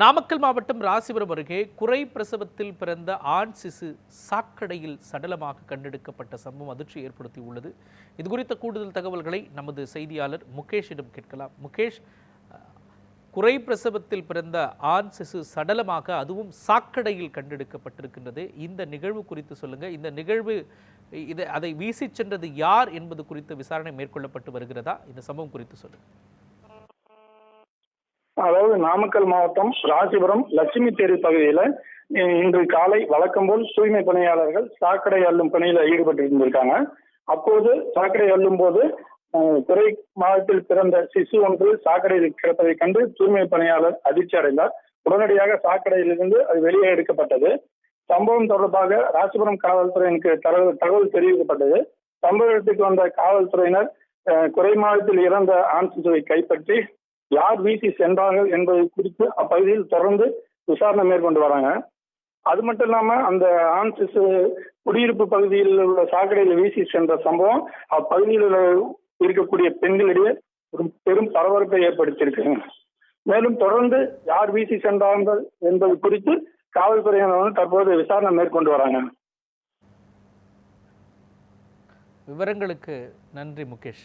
நாமக்கல் மாவட்டம் ராசிபுரம் அருகே குறை பிரசவத்தில் பிறந்த ஆண் சிசு சாக்கடையில் சடலமாக கண்டெடுக்கப்பட்ட சம்பவம் அதிர்ச்சி ஏற்படுத்தி உள்ளது இது குறித்த கூடுதல் தகவல்களை நமது செய்தியாளர் முகேஷிடம் கேட்கலாம். முகேஷ் குறை பிரசவத்தில் பிறந்த ஆண் சிசு சடலமாக அதுவும் சாக்கடையில் கண்டெடுக்கப்பட்டிருக்கின்றது. இந்த நிகழ்வு குறித்து சொல்லுங்க. இந்த நிகழ்வு இதை அதை வீசிச் சென்றது யார் என்பது குறித்து விசாரணை மேற்கொள்ளப்பட்டு வருகிறதா? இந்த சம்பவம் குறித்து சொல்லுங்க. அதாவது நாமக்கல் மாவட்டம் ராசிபுரம் லட்சுமி தெரு பகுதியில இன்று காலை வழக்கம் போல் தூய்மை பணியாளர்கள் சாக்கடை அள்ளும் பணியில ஈடுபட்டு இருந்திருக்காங்க அப்போது சாக்கடை அள்ளும் போது துறை மாதத்தில் பிறந்த சிசு ஒன்று சாக்கடையில் கிடப்பதை கண்டு தூய்மை பணியாளர் அதிர்ச்சி அடைந்தார். உடனடியாக சாக்கடையிலிருந்து அது வெளியே எடுக்கப்பட்டது. சம்பவம் தொடர்பாக ராசிபுரம் காவல்துறையினுக்கு தகவல் தகவல் தெரிவிக்கப்பட்டது. சம்பவ இடத்துக்கு வந்த காவல்துறையினர் குறை மாதத்தில் இறந்த ஆண் சிசுவை கைப்பற்றி யார் வீசி சென்றார்கள் என்பது குறித்து அப்பகுதியில் தொடர்ந்து விசாரணை மேற்கொண்டு வராங்க. அது மட்டும் இல்லாம அந்த ஆன்சிஸ் குடியிருப்பு பகுதியில் உள்ள சாக்கடையில் வீசி சென்ற சம்பவம் அப்பகுதியில் இருக்கக்கூடிய பெண்களிடையே ஒரு பெரும் பரபரப்பை ஏற்படுத்தியிருக்கு. மேலும் தொடர்ந்து யார் வீசி சென்றார்கள் என்பது குறித்து காவல்துறையினர் வந்து தற்போது விசாரணை மேற்கொண்டு வராங்க. விவரங்களுக்கு நன்றி முகேஷ்.